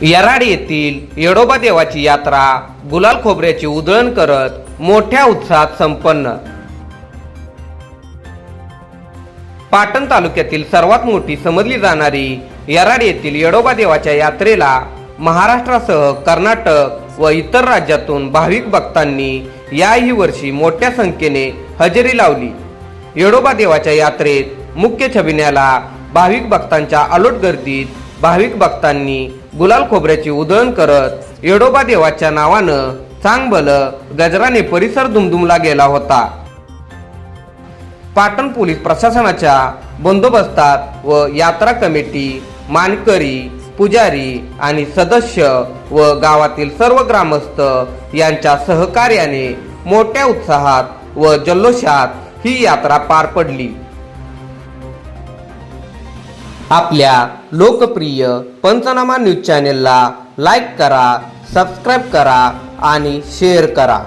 येराड येथील येडोबा देवाची यात्रा गुलाल खोबऱ्याची उधळण करत मोठ्या उत्साहात संपन्न. पाटण तालुक्यातील सर्वात मोठी समजली जाणारी येराड येथील येडोबा देवाच्या यात्रेला महाराष्ट्रासह कर्नाटक व इतर राज्यातून भाविक भक्तांनी याही वर्षी मोठ्या संख्येने हजेरी लावली. येडोबा देवाच्या यात्रेत मुख्य छबिन्याला भाविक भक्तांच्या अलोट गर्दीत भाविक भक्तांनी गुलाल खोबऱ्याची उधळण करत येडोबा देवाच्या नावानं चांगबल गजराने परिसर दुमदुमला गेला होता. पाटण पोलीस प्रशासनाच्या बंदोबस्तात व यात्रा कमिटी मानकरी पुजारी आणि सदस्य व गावातील सर्व ग्रामस्थ यांच्या सहकार्याने मोठ्या उत्साहात व जल्लोषात ही यात्रा पार पडली. आपल्या लोकप्रिय पंचनामा न्यूज चॅनेलला लाईक करा सबस्क्राईब करा आणि शेअर करा.